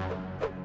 you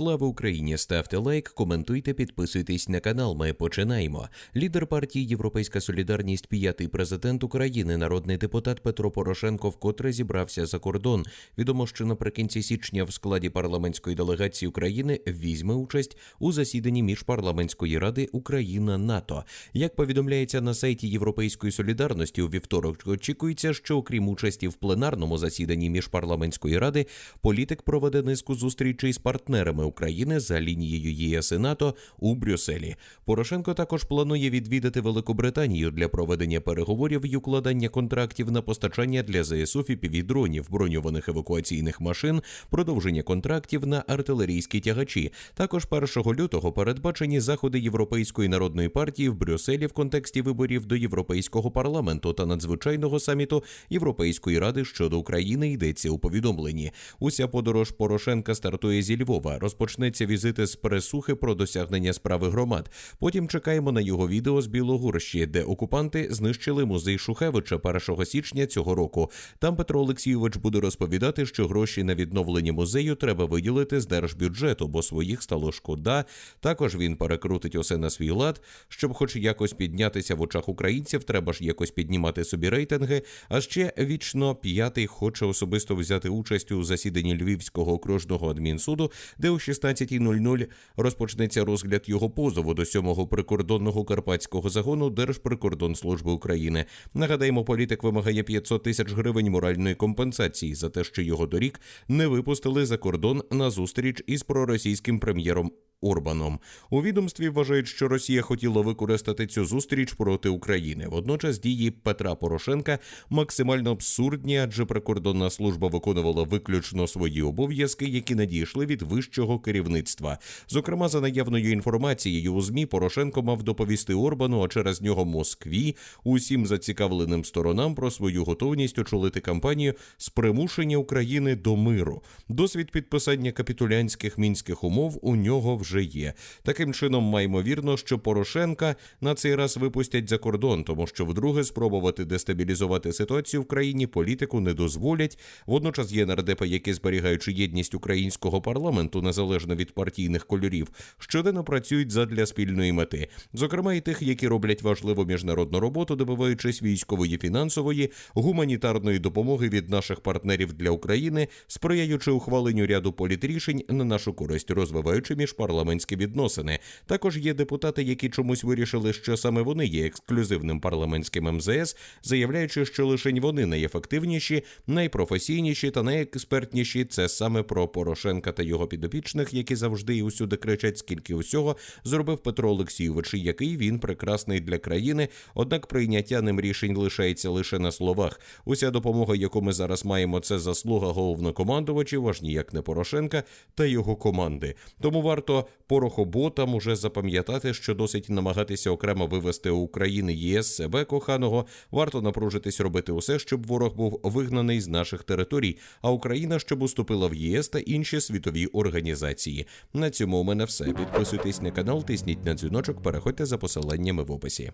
Слава Україні! Ставте лайк, коментуйте, підписуйтесь на канал. Ми починаємо. Лідер партії Європейська Солідарність, п'ятий президент України, народний депутат Петро Порошенко вкотре зібрався за кордон. Відомо, що наприкінці січня в складі парламентської делегації України візьме участь у засіданні міжпарламентської ради Україна НАТО. Як повідомляється на сайті Європейської солідарності, у вівторок очікується, що окрім участі в пленарному засіданні міжпарламентської ради, політик проведе низку зустрічей з партнерами України за лінією ЄС і НАТО у Брюсселі. Порошенко також планує відвідати Великобританію для проведення переговорів і укладання контрактів на постачання для ЗСУ фіпіві-дронів, броньованих евакуаційних машин, продовження контрактів на артилерійські тягачі. Також 1 лютого передбачені заходи Європейської народної партії в Брюсселі в контексті виборів до Європейського парламенту та надзвичайного саміту Європейської ради щодо України йдеться у повідомленні. Уся подорож Порошенка стартує зі Львова. Розпочнеться візити з пересухи про досягнення справи громад. Потім чекаємо на його відео з Білогорщі, де окупанти знищили музей Шухевича 1 січня цього року. Там Петро Олексійович буде розповідати, що гроші на відновлення музею треба виділити з держбюджету, бо своїх стало шкода. Також він перекрутить усе на свій лад, щоб, хоч якось піднятися в очах українців, треба ж якось піднімати собі рейтинги. А ще вічно п'ятий хоче особисто взяти участь у засіданні Львівського окружного адмінсуду, де о 16.00 розпочнеться розгляд його позову до сьомого прикордонного карпатського загону Держприкордонслужби України. Нагадаємо, політик вимагає 500 тисяч гривень моральної компенсації за те, що його дорік не випустили за кордон на зустріч із проросійським прем'єром. Орбаном у відомстві вважають, що Росія хотіла використати цю зустріч проти України. Водночас дії Петра Порошенка максимально абсурдні, адже прикордонна служба виконувала виключно свої обов'язки, які надійшли від вищого керівництва. Зокрема, за наявною інформацією у змі Порошенко мав доповісти Орбану, а через нього Москві усім зацікавленим сторонам про свою готовність очолити кампанію з примушення України до миру. Досвід підписання капітулянських мінських умов у нього вже вже є. Таким чином, маємо вірно, що Порошенка на цей раз випустять за кордон, тому що вдруге спробувати дестабілізувати ситуацію в країні політику не дозволять. Водночас є нардепи, які зберігаючи єдність українського парламенту незалежно від партійних кольорів, щоденно працюють задля спільної мети, зокрема і тих, які роблять важливу міжнародну роботу, добиваючись військової, фінансової, гуманітарної допомоги від наших партнерів для України, сприяючи ухваленню ряду політрішень на нашу користь, розвиваючи між парламентами парламентські відносини. Також є депутати, які чомусь вирішили, що саме вони є ексклюзивним парламентським МЗС, заявляючи, що лише вони найефективніші, найпрофесійніші та найекспертніші. Це саме про Порошенка та його підопічних, які завжди і усюди кричать, скільки усього зробив Петро Олексійович, який він прекрасний для країни. Однак прийняття ним рішень лишається лише на словах. Уся допомога, яку ми зараз маємо, це заслуга головнокомандувачів, аж ніяк не Порошенка та його команди. Тому варто порохоботам уже запам'ятати, що досить намагатися окремо вивести України ЄС себе коханого. Варто напружитись робити усе, щоб ворог був вигнаний з наших територій, а Україна щоб уступила в ЄС та інші світові організації. На цьому у мене все. Підписуйтесь на канал, тисніть на дзвіночок, переходьте за посиланнями в описі.